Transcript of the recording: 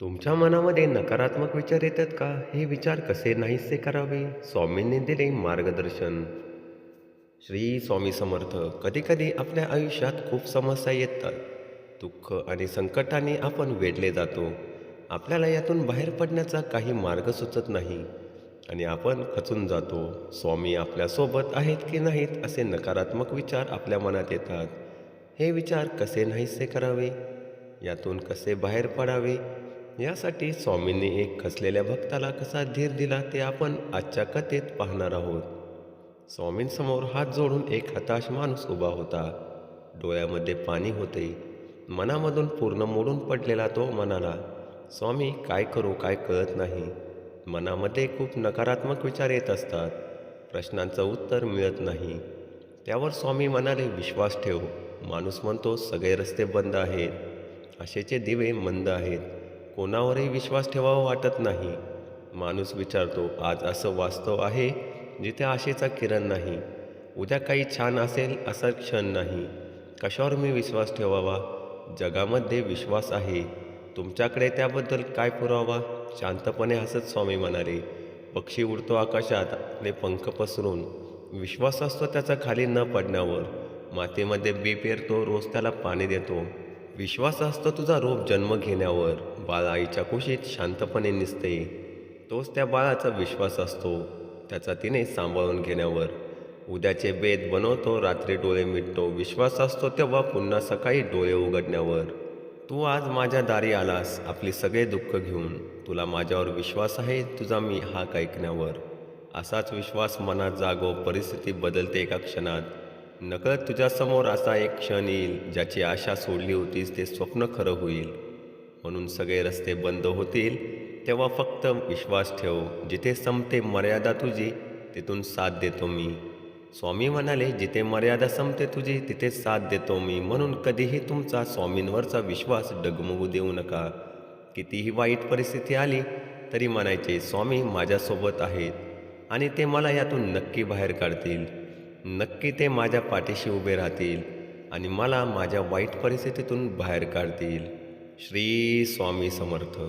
तुमच्या मनामध्ये नकारात्मक विचार येतात का? हे विचार कसे नाहीसे करावे? स्वामींनी दिले मार्गदर्शन. श्री स्वामी समर्थ कधीकधी आपल्या आयुष्यात खूप समस्या येतात. दुःख आणि संकटाने आपण वेढले जातो. आपल्याला यातून बाहेर पडण्याचा काही मार्ग सुचत नाही. आणि आपण खचून जातो. स्वामी आपल्यासोबत आहेत की नाहीत असे नकारात्मक विचार आपल्या मनात येतात. हे विचार कसे नाहीसे करावे? यातून कसे बाहेर पडावे? यासाठी स्वामींनी एक खसलेल्या भक्ताला कसा धीर दिला ते आपण आजच्या कथेत पाहणार आहोत. स्वामींसमोर हात जोडून एक हताश माणूस उभा होता. डोळ्यामध्ये पाणी होते. मनामधून पूर्ण मोडून पडलेला तो म्हणाला स्वामी काय करू काय कळत नाही. मनामध्ये खूप नकारात्मक विचार येत असतात. प्रश्नांचं उत्तर मिळत नाही. त्यावर स्वामी म्हणाले विश्वास ठेव. माणूस म्हणतो सगळे रस्ते बंद आहेत. आशेचे दिवे मंद आहेत. कोणावरही विश्वास ठेवावा वाटत नाही. माणूस विचारतो आज असं वास्तव आहे जिथे आशेचा किरण नाही. उद्या काही छान असेल असा क्षण नाही. कशावर मी विश्वास ठेवावा? जगामध्ये विश्वास आहे. तुमच्याकडे त्याबद्दल काय पुरावा? शांतपणे हसत स्वामी म्हणाले पक्षी उडतो आकाशात आपले पंख पसरून. विश्वास असतो त्याचा खाली न पडण्यावर. मातीमध्ये बी पेरतो रोज त्याला पाणी देतो. विश्वास असतो तुझा रोप जन्म घेण्यावर. बाळ आईच्या कुशीत शांतपणे निसते. तोच त्या बाळाचा विश्वास असतो त्याचा तिने सांभाळून घेण्यावर. उद्याचे बेद बनवतो रात्री डोळे मिटतो. विश्वास असतो तेव्हा पुन्हा सकाळी डोळे उघडण्यावर. तू आज माझ्या दारी आलास आपली सगळे दुःख घेऊन. तुला माझ्यावर विश्वास आहे तुझा मी हाक ऐकण्यावर. असाच विश्वास मनात जागो परिस्थिती बदलते एका क्षणात. नकळत तुझ्यासमोर असा एक क्षण येईल ज्याची आशा सोडली होतीस ते स्वप्न खरं होईल. म्हणून सगळे रस्ते बंद होतील तेव्हा फक्त विश्वास ठेव जिथे संपते मर्यादा तुझी तिथून साथ देतो मी. स्वामी म्हणाले जिथे मर्यादा संपते तुझी तिथे साथ देतो मी. म्हणून कधीही तुमचा स्वामींवरचा विश्वास डगमगू देऊ नका. कितीही वाईट परिस्थिती आली तरी म्हणायचे स्वामी माझ्यासोबत आहेत आणि ते मला यातून नक्की बाहेर काढतील. नक्की ते माझ्या पाठीशी उभे राहतील आणि मला माझ्या वाईट परिस्थितीतून बाहेर काढतील. श्री स्वामी समर्थ.